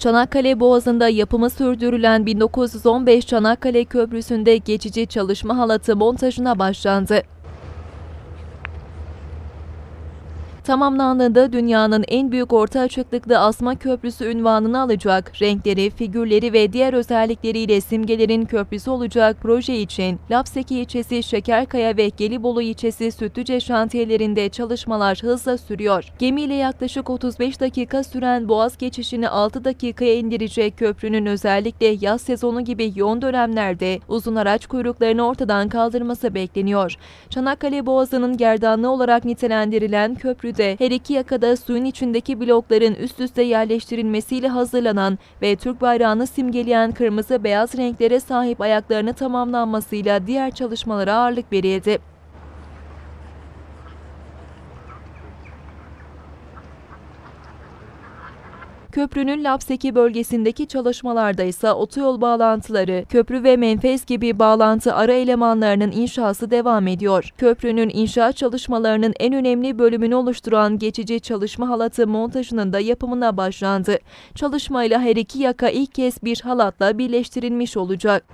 Çanakkale Boğazı'nda yapımı sürdürülen 1915 Çanakkale Köprüsü'nde geçici çalışma halatı montajına başlandı. Tamamlandığında dünyanın en büyük orta açıklıklı asma köprüsü ünvanını alacak, renkleri, figürleri ve diğer özellikleriyle simgelerin köprüsü olacak proje için Lapseki ilçesi Şekerkaya ve Gelibolu ilçesi Sütlüce şantiyelerinde çalışmalar hızla sürüyor. Gemiyle yaklaşık 35 dakika süren boğaz geçişini 6 dakikaya indirecek köprünün özellikle yaz sezonu gibi yoğun dönemlerde uzun araç kuyruklarını ortadan kaldırması bekleniyor. Çanakkale Boğazı'nın gerdanlığı olarak nitelendirilen köprüde her iki yakada suyun içindeki blokların üst üste yerleştirilmesiyle hazırlanan ve Türk bayrağını simgeleyen kırmızı beyaz renklere sahip ayaklarını tamamlanmasıyla diğer çalışmalara ağırlık verildi. Köprünün Lapseki bölgesindeki çalışmalarda ise otoyol bağlantıları, köprü ve menfez gibi bağlantı ara elemanlarının inşası devam ediyor. Köprünün inşaat çalışmalarının en önemli bölümünü oluşturan geçici çalışma halatı montajının da yapımına başlandı. Çalışmayla her iki yaka ilk kez bir halatla birleştirilmiş olacak.